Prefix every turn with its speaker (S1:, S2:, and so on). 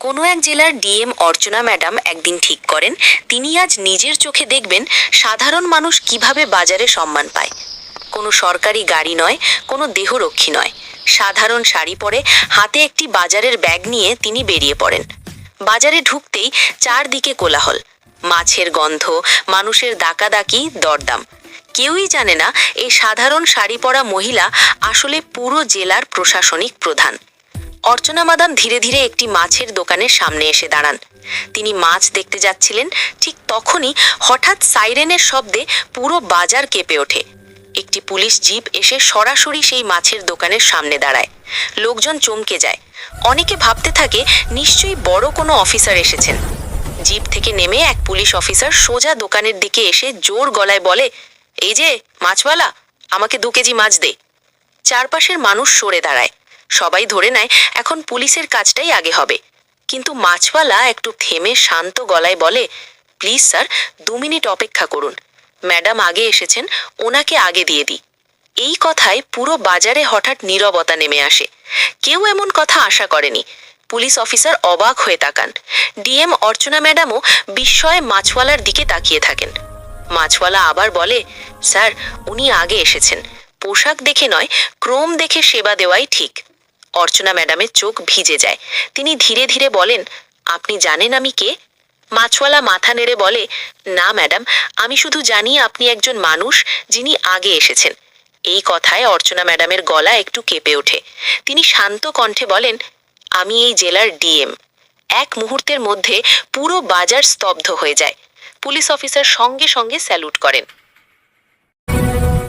S1: কোনো এক জেলার ডিএম অর্চনা ম্যাডাম একদিন ঠিক করেন, তিনি আজ নিজের চোখে দেখবেন সাধারণ মানুষ কীভাবে বাজারে সম্মান পায়। কোনো সরকারি গাড়ি নয়, কোনো দেহরক্ষী নয়। সাধারণ শাড়ি পরে হাতে একটি বাজারের ব্যাগ নিয়ে তিনি বেরিয়ে পড়েন। বাজারে ঢুকতেই চারদিকে কোলাহল। মাছের গন্ধ, মানুষের দাকাদাকি দরদাম। কেউই জানে না, এই সাধারণ শাড়ি পরা মহিলা আসলে পুরো জেলার প্রশাসনিক প্রধান। অর্চনা মাদাম ধীরে ধীরে একটি মাছের দোকানের সামনে এসে দাঁড়ান। তিনি মাছ দেখতে যাচ্ছিলেন, ঠিক তখনই হঠাৎ সাইরেনের শব্দে পুরো বাজার কেঁপে ওঠে। একটি পুলিশ জিপ এসে সরাসরি সেই মাছের দোকানের সামনে দাঁড়ায়। লোকজন চমকে যায়। অনেকে ভাবতে থাকে, নিশ্চয়ই বড় কোনো অফিসার এসেছেন। জিপ থেকে নেমে এক পুলিশ অফিসার সোজা দোকানের দিকে এসে জোর গলায় বলে, এই যে, মাছওয়ালা, আমাকে দু কেজি মাছ দে। চারপাশের মানুষ সরে দাঁড়ায়। সবাই ধরে নেয়, এখন পুলিশের কাজটাই আগে হবে। কিন্তু মাছওয়ালা একটু থেমে শান্ত গলায় বলে, প্লিজ স্যার, দু মিনিট অপেক্ষা করুন। ম্যাডাম আগে এসেছেন, ওনাকে আগে দিয়ে দিই। এই কথায় পুরো বাজারে হঠাৎ নীরবতা নেমে আসে। কেউ এমন কথা আশা করেনি। পুলিশ অফিসার অবাক হয়ে তাকান। ডিএম অর্চনা ম্যাডামও বিস্ময়ে মাছওয়ালার দিকে তাকিয়ে থাকেন। মাছওয়ালা আবার বলে, স্যার, উনি আগে এসেছেন। পোশাক দেখে নয়, ক্রোম দেখে সেবা দেওয়াই ঠিক। অর্চনা ম্যাডামের চোখ ভিজে যায়। তিনি ধীরে ধীরে বলেন, আপনি জানেন আমি কে? মাছওয়ালা মাথা নেড়ে বলে, না ম্যাডাম, আমি শুধু জানি আপনি একজন মানুষ যিনি আগে এসেছেন। এই কথায় অর্চনা ম্যাডামের গলা একটু কেঁপে ওঠে। তিনি শান্ত কণ্ঠে বলেন, আমি এই জেলার ডিএম। এক মুহূর্তের মধ্যে পুরো বাজার স্তব্ধ হয়ে যায়। পুলিশ অফিসার সঙ্গে সঙ্গে স্যালুট করেন।